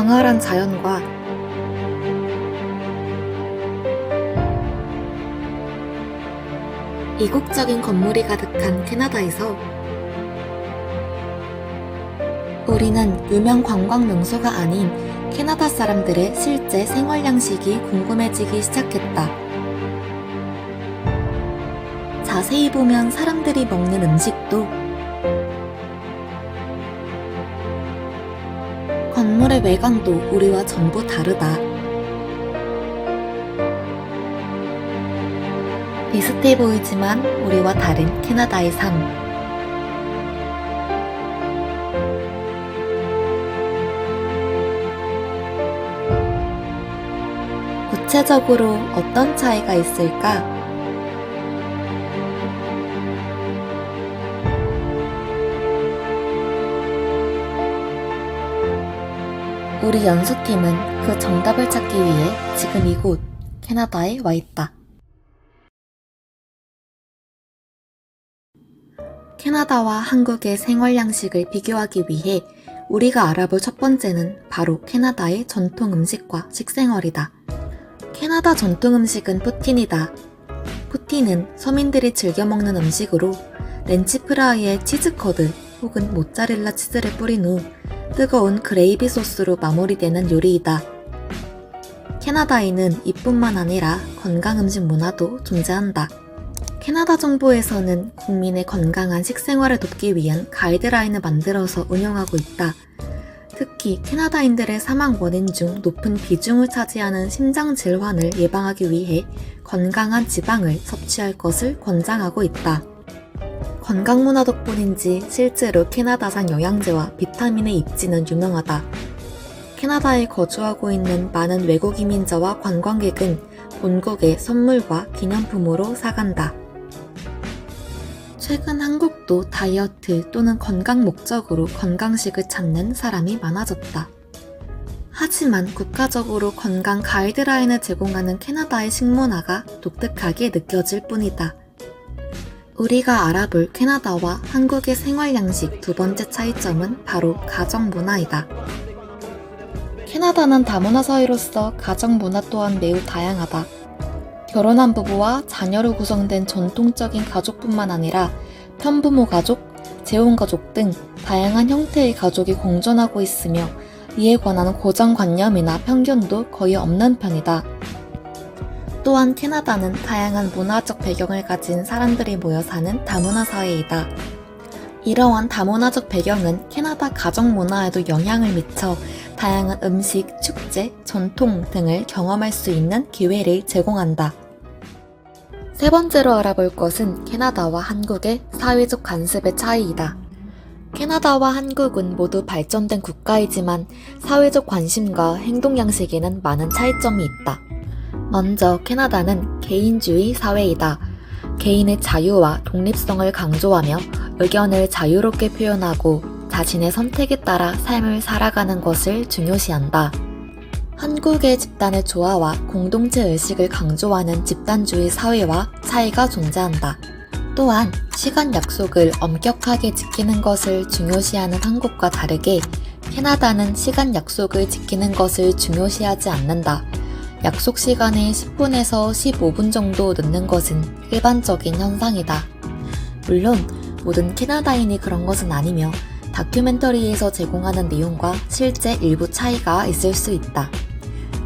광활한 자연과 이국적인 건물이 가득한 캐나다에서 우리는 유명 관광 명소가 아닌 캐나다 사람들의 실제 생활 양식이 궁금해지기 시작했다. 자세히 보면 사람들이 먹는 음식도 외관도 우리와 전부 다르다. 비슷해 보이지만 우리와 다른 캐나다의 삶. 구체적으로 어떤 차이가 있을까? 우리 연수팀은 그 정답을 찾기 위해 지금 이곳 캐나다에 와 있다. 캐나다와 한국의 생활 양식을 비교하기 위해 우리가 알아볼 첫 번째는 바로 캐나다의 전통 음식과 식생활이다. 캐나다 전통 음식은 푸틴이다. 푸틴은 서민들이 즐겨 먹는 음식으로 렌치 프라이에 치즈 커드 혹은 모짜렐라 치즈를 뿌린 후 뜨거운 그레이비 소스로 마무리되는 요리이다. 캐나다에는 이뿐만 아니라 건강 음식 문화도 존재한다. 캐나다 정부에서는 국민의 건강한 식생활을 돕기 위한 가이드라인을 만들어서 운영하고 있다. 특히 캐나다인들의 사망 원인 중 높은 비중을 차지하는 심장 질환을 예방하기 위해 건강한 지방을 섭취할 것을 권장하고 있다. 건강 문화 덕분인지 실제로 캐나다산 영양제와 비타민의 입지는 유명하다. 캐나다에 거주하고 있는 많은 외국 이민자와 관광객은 본국의 선물과 기념품으로 사간다. 최근 한국도 다이어트 또는 건강 목적으로 건강식을 찾는 사람이 많아졌다. 하지만 국가적으로 건강 가이드라인을 제공하는 캐나다의 식문화가 독특하게 느껴질 뿐이다. 우리가 알아볼 캐나다와 한국의 생활 양식 두 번째 차이점은 바로 가정 문화이다. 캐나다는 다문화 사회로서 가정 문화 또한 매우 다양하다. 결혼한 부부와 자녀로 구성된 전통적인 가족뿐만 아니라 편부모 가족, 재혼 가족 등 다양한 형태의 가족이 공존하고 있으며 이에 관한 고정관념이나 편견도 거의 없는 편이다. 또한 캐나다는 다양한 문화적 배경을 가진 사람들이 모여 사는 다문화 사회이다. 이러한 다문화적 배경은 캐나다 가정 문화에도 영향을 미쳐 다양한 음식, 축제, 전통 등을 경험할 수 있는 기회를 제공한다. 세 번째로 알아볼 것은 캐나다와 한국의 사회적 관습의 차이이다. 캐나다와 한국은 모두 발전된 국가이지만 사회적 관심과 행동 양식에는 많은 차이점이 있다. 먼저 캐나다는 개인주의 사회이다. 개인의 자유와 독립성을 강조하며 의견을 자유롭게 표현하고 자신의 선택에 따라 삶을 살아가는 것을 중요시한다. 한국의 집단의 조화와 공동체 의식을 강조하는 집단주의 사회와 차이가 존재한다. 또한 시간 약속을 엄격하게 지키는 것을 중요시하는 한국과 다르게 캐나다는 시간 약속을 지키는 것을 중요시하지 않는다. 약속 시간에 10분에서 15분 정도 늦는 것은 일반적인 현상이다. 물론 모든 캐나다인이 그런 것은 아니며 다큐멘터리에서 제공하는 내용과 실제 일부 차이가 있을 수 있다.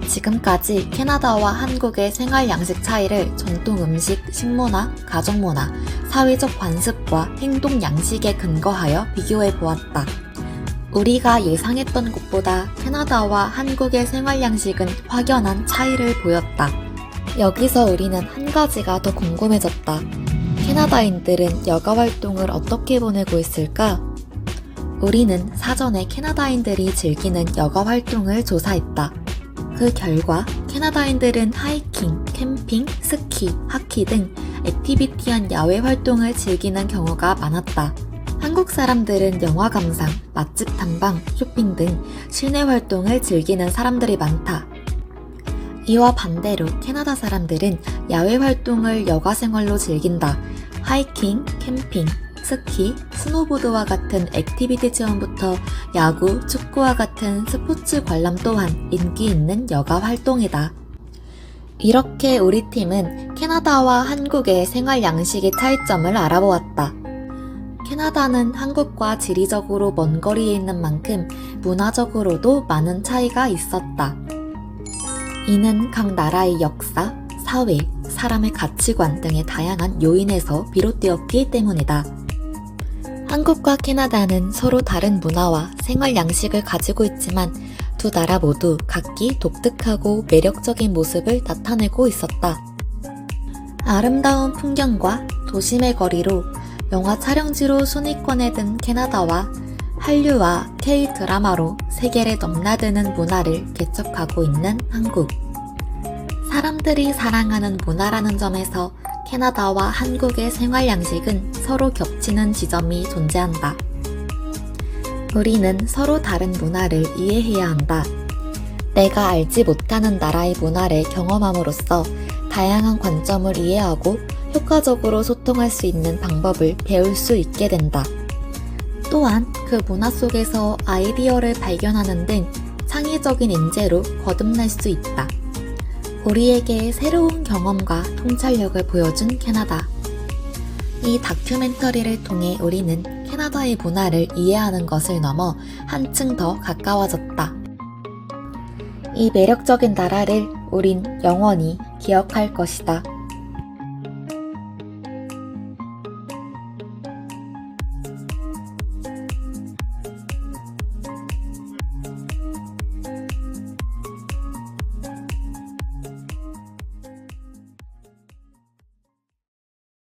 지금까지 캐나다와 한국의 생활 양식 차이를 전통 음식, 식문화, 가정문화, 사회적 관습과 행동 양식에 근거하여 비교해 보았다. 우리가 예상했던 것보다 캐나다와 한국의 생활 양식은 확연한 차이를 보였다. 여기서 우리는 한 가지가 더 궁금해졌다. 캐나다인들은 여가 활동을 어떻게 보내고 있을까? 우리는 사전에 캐나다인들이 즐기는 여가 활동을 조사했다. 그 결과 캐나다인들은 하이킹, 캠핑, 스키, 하키 등 액티비티한 야외 활동을 즐기는 경우가 많았다. 한국 사람들은 영화 감상, 맛집 탐방, 쇼핑 등 실내 활동을 즐기는 사람들이 많다. 이와 반대로 캐나다 사람들은 야외 활동을 여가 생활로 즐긴다. 하이킹, 캠핑, 스키, 스노보드와 같은 액티비티 체험부터 야구, 축구와 같은 스포츠 관람 또한 인기 있는 여가 활동이다. 이렇게 우리 팀은 캐나다와 한국의 생활 양식의 차이점을 알아보았다. 캐나다는 한국과 지리적으로 먼 거리에 있는 만큼 문화적으로도 많은 차이가 있었다. 이는 각 나라의 역사, 사회, 사람의 가치관 등의 다양한 요인에서 비롯되었기 때문이다. 한국과 캐나다는 서로 다른 문화와 생활 양식을 가지고 있지만 두 나라 모두 각기 독특하고 매력적인 모습을 나타내고 있었다. 아름다운 풍경과 도심의 거리로 영화 촬영지로 순위권에 든 캐나다와 한류와 K 드라마로 세계를 넘나드는 문화를 개척하고 있는 한국. 사람들이 사랑하는 문화라는 점에서 캐나다와 한국의 생활 양식은 서로 겹치는 지점이 존재한다. 우리는 서로 다른 문화를 이해해야 한다. 내가 알지 못하는 나라의 문화를 경험함으로써 다양한 관점을 이해하고 효과적으로 소통할 수 있는 방법을 배울 수 있게 된다. 또한 그 문화 속에서 아이디어를 발견하는 등 창의적인 인재로 거듭날 수 있다. 우리에게 새로운 경험과 통찰력을 보여준 캐나다. 이 다큐멘터리를 통해 우리는 캐나다의 문화를 이해하는 것을 넘어 한층 더 가까워졌다. 이 매력적인 나라를 우린 영원히 기억할 것이다.